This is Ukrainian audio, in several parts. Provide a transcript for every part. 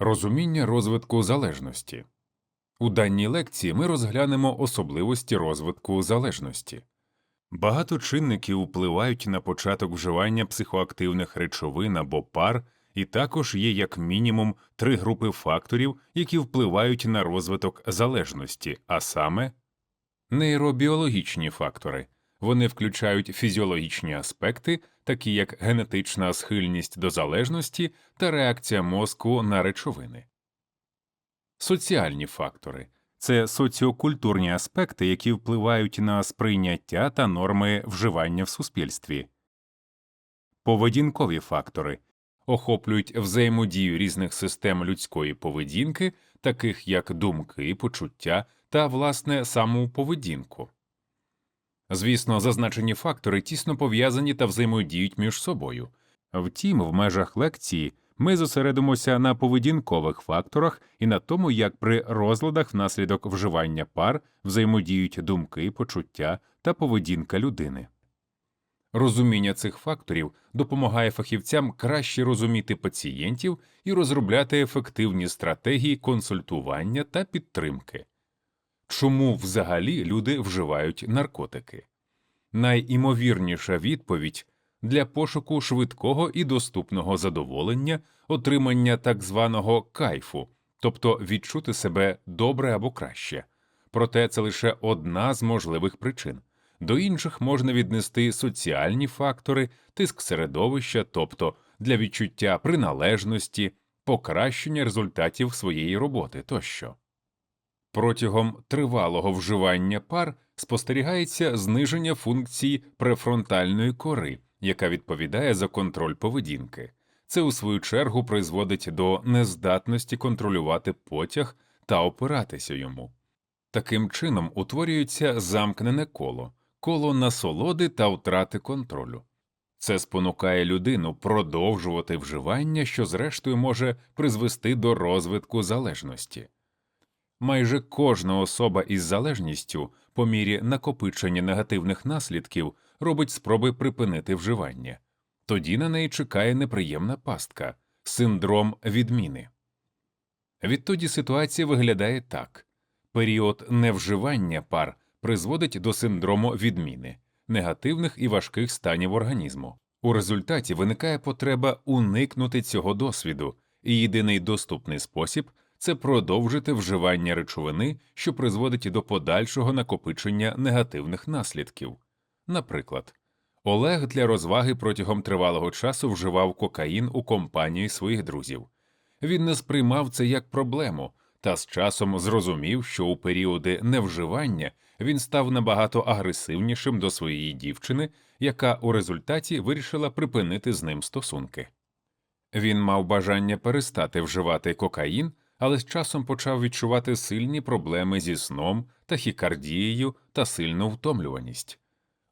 Розуміння розвитку залежності. У даній лекції ми розглянемо особливості розвитку залежності. Багато чинників впливають на початок вживання психоактивних речовин або пар, і також є як мінімум три групи факторів, які впливають на розвиток залежності, а саме нейробіологічні фактори. Вони включають фізіологічні аспекти, такі як генетична схильність до залежності та реакція мозку на речовини. Соціальні фактори це соціокультурні аспекти, які впливають на сприйняття та норми вживання в суспільстві. Поведінкові фактори охоплюють взаємодію різних систем людської поведінки, таких як думки, почуття та власне саму поведінку. Звісно, зазначені фактори тісно пов'язані та взаємодіють між собою. Втім, в межах лекції ми зосередимося на поведінкових факторах і на тому, як при розладах внаслідок вживання пар взаємодіють думки, почуття та поведінка людини. Розуміння цих факторів допомагає фахівцям краще розуміти пацієнтів і розробляти ефективні стратегії консультування та підтримки. Чому взагалі люди вживають наркотики? Найімовірніша відповідь для пошуку швидкого і доступного задоволення, отримання так званого кайфу, тобто відчути себе добре або краще. Проте це лише одна з можливих причин. До інших можна віднести соціальні фактори, тиск середовища, тобто для відчуття приналежності, покращення результатів своєї роботи тощо. Протягом тривалого вживання пар спостерігається зниження функції префронтальної кори, яка відповідає за контроль поведінки. Це, у свою чергу, призводить до нездатності контролювати потяг та опиратися йому. Таким чином утворюється замкнене коло, коло насолоди та втрати контролю. Це спонукає людину продовжувати вживання, що зрештою може призвести до розвитку залежності. Майже кожна особа із залежністю по мірі накопичення негативних наслідків робить спроби припинити вживання. Тоді на неї чекає неприємна пастка синдром відміни. Відтоді ситуація виглядає так період невживання пар призводить до синдрому відміни, негативних і важких станів організму. У результаті виникає потреба уникнути цього досвіду, і єдиний доступний спосіб це продовжити вживання речовини, що призводить до подальшого накопичення негативних наслідків. Наприклад, Олег для розваги протягом тривалого часу вживав кокаїн у компанії своїх друзів. Він не сприймав це як проблему, та з часом зрозумів, що у періоди невживання він став набагато агресивнішим до своєї дівчини, яка у результаті вирішила припинити з ним стосунки. Він мав бажання перестати вживати кокаїн, але з часом почав відчувати сильні проблеми зі сном, тахікардією та сильну втомлюваність.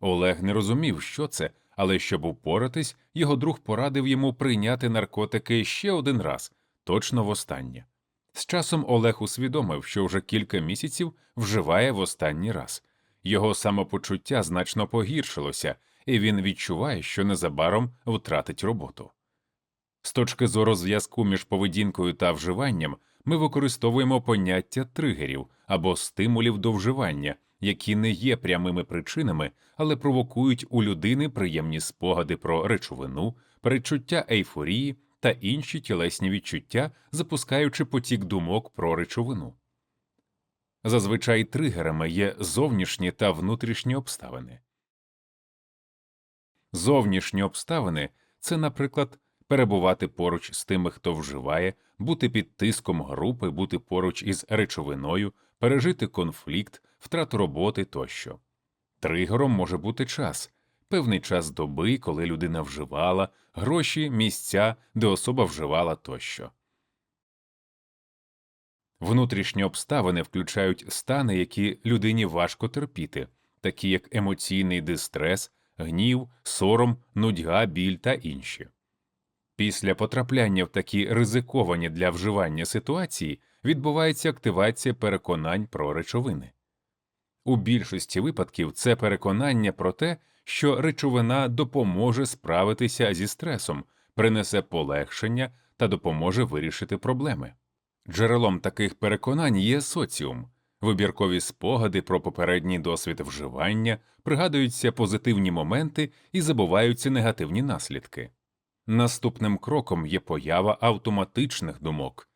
Олег не розумів, що це, але щоб упоратись, його друг порадив йому прийняти наркотики ще один раз, точно востаннє. З часом Олег усвідомив, що вже кілька місяців вживає в останній раз. Його самопочуття значно погіршилося, і він відчуває, що незабаром втратить роботу. З точки зору зв'язку між поведінкою та вживанням ми використовуємо поняття тригерів або стимулів до вживання, які не є прямими причинами, але провокують у людини приємні спогади про речовину, перечуття ейфорії та інші тілесні відчуття, запускаючи потік думок про речовину. Зазвичай тригерами є зовнішні та внутрішні обставини. Зовнішні обставини це, наприклад, перебувати поруч з тими, хто вживає, бути під тиском групи, бути поруч із речовиною, пережити конфлікт, втрату роботи тощо. Тригером може бути час, певний час доби, коли людина вживала, гроші, місця, де особа вживала тощо. Внутрішні обставини включають стани, які людині важко терпіти, такі як емоційний дистрес, гнів, сором, нудьга, біль та інші. Після потрапляння в такі ризиковані для вживання ситуації відбувається активація переконань про речовини. У більшості випадків це переконання про те, що речовина допоможе справитися зі стресом, принесе полегшення та допоможе вирішити проблеми. Джерелом таких переконань є соціум. Вибіркові спогади про попередній досвід вживання, пригадуються позитивні моменти і забуваються негативні наслідки. Наступним кроком є поява автоматичних думок.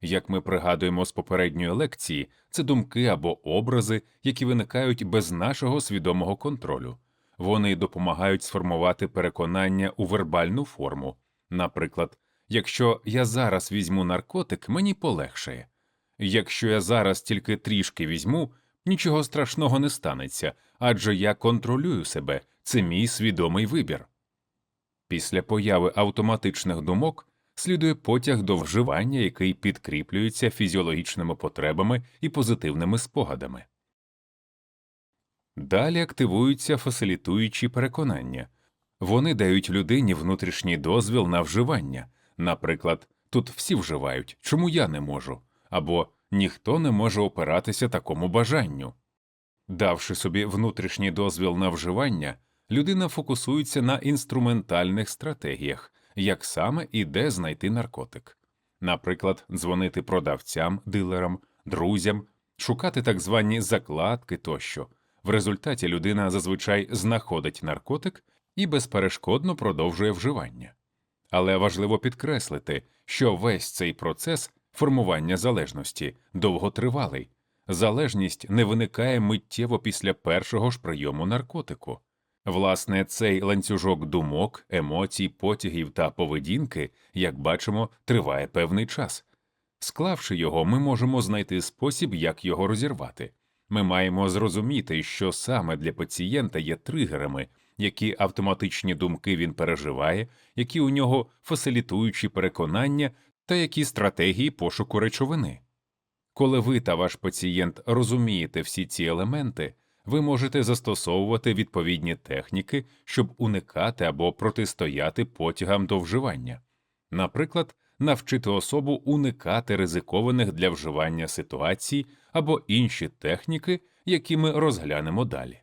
Як ми пригадуємо з попередньої лекції, це думки або образи, які виникають без нашого свідомого контролю. Вони допомагають сформувати переконання у вербальну форму. Наприклад, якщо я зараз візьму наркотик, мені полегшає. Якщо я зараз тільки трішки візьму, нічого страшного не станеться, адже я контролюю себе, це мій свідомий вибір. Після появи автоматичних думок слідує потяг до вживання, який підкріплюється фізіологічними потребами і позитивними спогадами. Далі активуються фасилітуючі переконання. Вони дають людині внутрішній дозвіл на вживання. Наприклад, тут всі вживають, чому я не можу, або ніхто не може опиратися такому бажанню. Давши собі внутрішній дозвіл на вживання, людина фокусується на інструментальних стратегіях, як саме і де знайти наркотик. Наприклад, дзвонити продавцям, дилерам, друзям, шукати так звані закладки тощо. В результаті людина зазвичай знаходить наркотик і безперешкодно продовжує вживання. Але важливо підкреслити, що весь цей процес формування залежності довготривалий. Залежність не виникає миттєво після першого ж прийому наркотику. Власне, цей ланцюжок думок, емоцій, потягів та поведінки, як бачимо, триває певний час. Склавши його, ми можемо знайти спосіб, як його розірвати. Ми маємо зрозуміти, що саме для пацієнта є тригерами, які автоматичні думки він переживає, які у нього фасилітуючі переконання та які стратегії пошуку речовини. Коли ви та ваш пацієнт розумієте всі ці елементи, ви можете застосовувати відповідні техніки, щоб уникати або протистояти потягам до вживання. Наприклад, навчити особу уникати ризикованих для вживання ситуацій або інші техніки, які ми розглянемо далі.